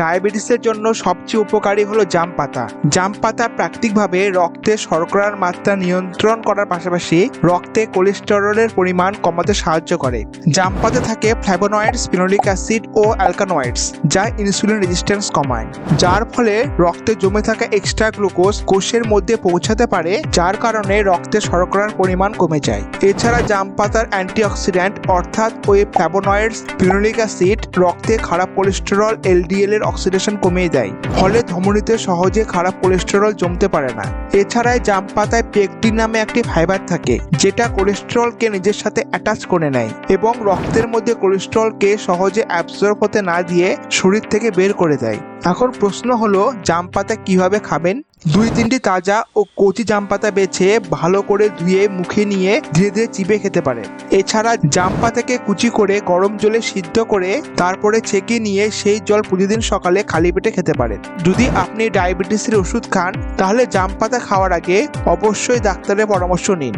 ডায়াবেটিসের জন্য সবচেয়ে উপকারী হলো জাম পাতা। জাম পাতা প্রাকৃতিকভাবে রক্তে শর্করার মাত্রা নিয়ন্ত্রণ করার পাশাপাশি রক্তে কোলেস্টেরলের পরিমাণ কমাতে সাহায্য করে। জাম পাতা থাকে ফ্ল্যাভোনয়েডস ফিনোলিক অ্যাসিড ও অ্যালকানয়েডস, যা ইনসুলিন রেজিস্ট্যান্স কমায়, যার ফলে রক্তে জমে থাকা এক্সট্রা গ্লুকোজ কোষের মধ্যে পৌঁছাতে পারে, যার কারণে রক্তে শর্করার পরিমাণ কমে যায়। এছাড়া জাম পাতার অ্যান্টিঅক্সিডেন্ট অর্থাৎ ওই ফ্ল্যাভোনয়েডস ফিনোলিক অ্যাসিড, রক্তে খারাপ কোলেস্টেরল, এলডিএল এর অক্সিডেশন কমিয়ে দেয়। ফলে ধমনীতে সহজে খারাপ কোলেস্টেরল জমতে পারে না। এছাড়াই জাম পাতায় পেকটিন নামে একটি ফাইবার থাকে, যেটা কোলেস্টেরলকে নিজের সাথে অ্যাটাচ করে নেয় এবং রক্তের মধ্যে কোলেস্টেরলকে সহজে অ্যাবজর্ব হতে না দিয়ে শরীর থেকে বের করে দেয়। এখন প্রশ্ন হলো, জাম পাতা কীভাবে খাবেন? দুই তিনটি তাজা ও কচি জাম পাতা বেছে ভালো করে ধুয়ে মুখে নিয়ে ধীরে ধীরে চিপে খেতে পারেন। এছাড়া জাম পাতাকে কুচি করে গরম জলে সিদ্ধ করে তারপরে ছেঁকে নিয়ে সেই জল প্রতিদিন সকালে খালি পেটে খেতে পারেন। যদি আপনি ডায়াবেটিসের ওষুধ খান, তাহলে জাম পাতা খাওয়ার আগে অবশ্যই ডাক্তারের পরামর্শ নিন।